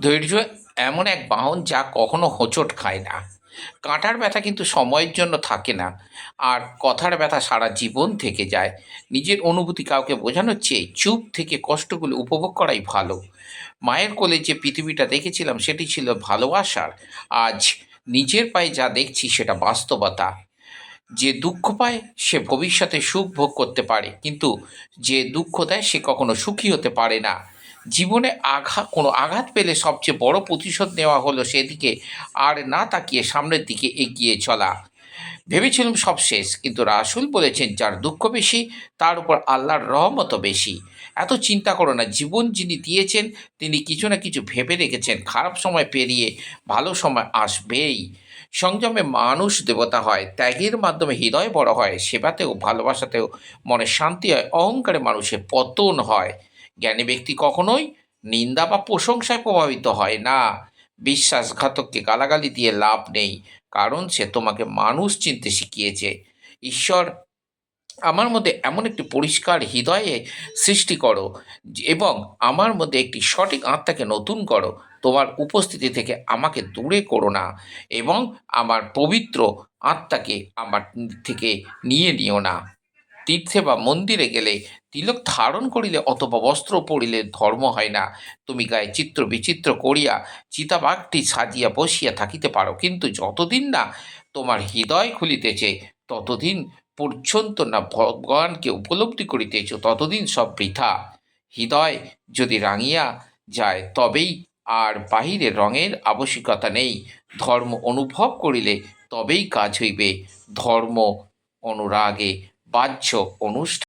ধৈর্য এমন এক বাহন যা কখনো হোঁচট খায় না। কাঁটার ব্যথা কিন্তু সময়ের জন্য থাকে না, আর কথার ব্যথা সারা জীবন থেকে যায়। নিজের অনুভূতি কাউকে বোঝানোর চেয়ে চুপ থেকে কষ্টগুলো উপভোগ করাই ভালো। মায়ের কোলে যে পৃথিবীটা দেখেছিলাম, সেটি ছিল ভালোবাসার। আজ নিজের পায়ে যা দেখছি, সেটা বাস্তবতা। যে দুঃখ পায়, সে ভবিষ্যতে সুখ ভোগ করতে পারে, কিন্তু যে দুঃখ দেয়, সে কখনো সুখী হতে পারে না। জীবনে আঘাত, কোনো আঘাত পেলে সবচেয়ে বড় প্রতিশোধ নেওয়া হলো সেদিকে আর না তাকিয়ে সামনের দিকে এগিয়ে চলা। ভেবেছিলাম সব শেষ, কিন্তু রাসুল বলেছেন, যার দুঃখ বেশি, তার উপর আল্লাহর রহমতও বেশি। এত চিন্তা করো না, জীবন যিনি দিয়েছেন, তিনি কিছু না কিছু ভেবে রেখেছেন। খারাপ সময় পেরিয়ে ভালো সময় আসবেই। সংযমে মানুষ দেবতা হয়, ত্যাগের মাধ্যমে হৃদয় বড় হয়, সেবাতেও, ভালোবাসাতেও মনে শান্তি হয়, অহংকারে মানুষের পতন হয়। জ্ঞানী ব্যক্তি কখনোই নিন্দা বা প্রশংসায় প্রভাবিত হয় না। বিশ্বাসঘাতককে গালাগালি দিয়ে লাভ নেই, কারণ সে তোমাকে মানুষ চিনতে শিখিয়েছে। ঈশ্বর, আমার মধ্যে এমন একটি পরিষ্কার হৃদয়ে সৃষ্টি করো এবং আমার মধ্যে একটি সঠিক আত্মাকে নতুন করো। তোমার উপস্থিতি থেকে আমাকে দূরে করো না এবং আমার পবিত্র আত্মাকে আমার থেকে নিয়ে নিও না। তীর্থে বা মন্দিরে গেলে তিলক ধারণ করিলে অথবা বস্ত্র পরিলে ধর্ম হয় না। তুমি গায়ে চিত্র বিচিত্র করিয়া চিতাবাঘটি সাজিয়া বসিয়া থাকিতে পারো। কিন্তু যতদিন না তোমার হৃদয় খুলিতেছে, ততদিন পর্যন্ত না ভগবানকে উপলব্ধি করিতেছ, ততদিন সব বৃথা। হৃদয় যদি রাঙিয়া যায়, তবেই আর বাহিরে রঙের আবশ্যিকতা নেই। ধর্ম অনুভব করিলে তবেই কাজ হইবে। ধর্ম অনুরাগে বাহ্য অনুষ্ঠান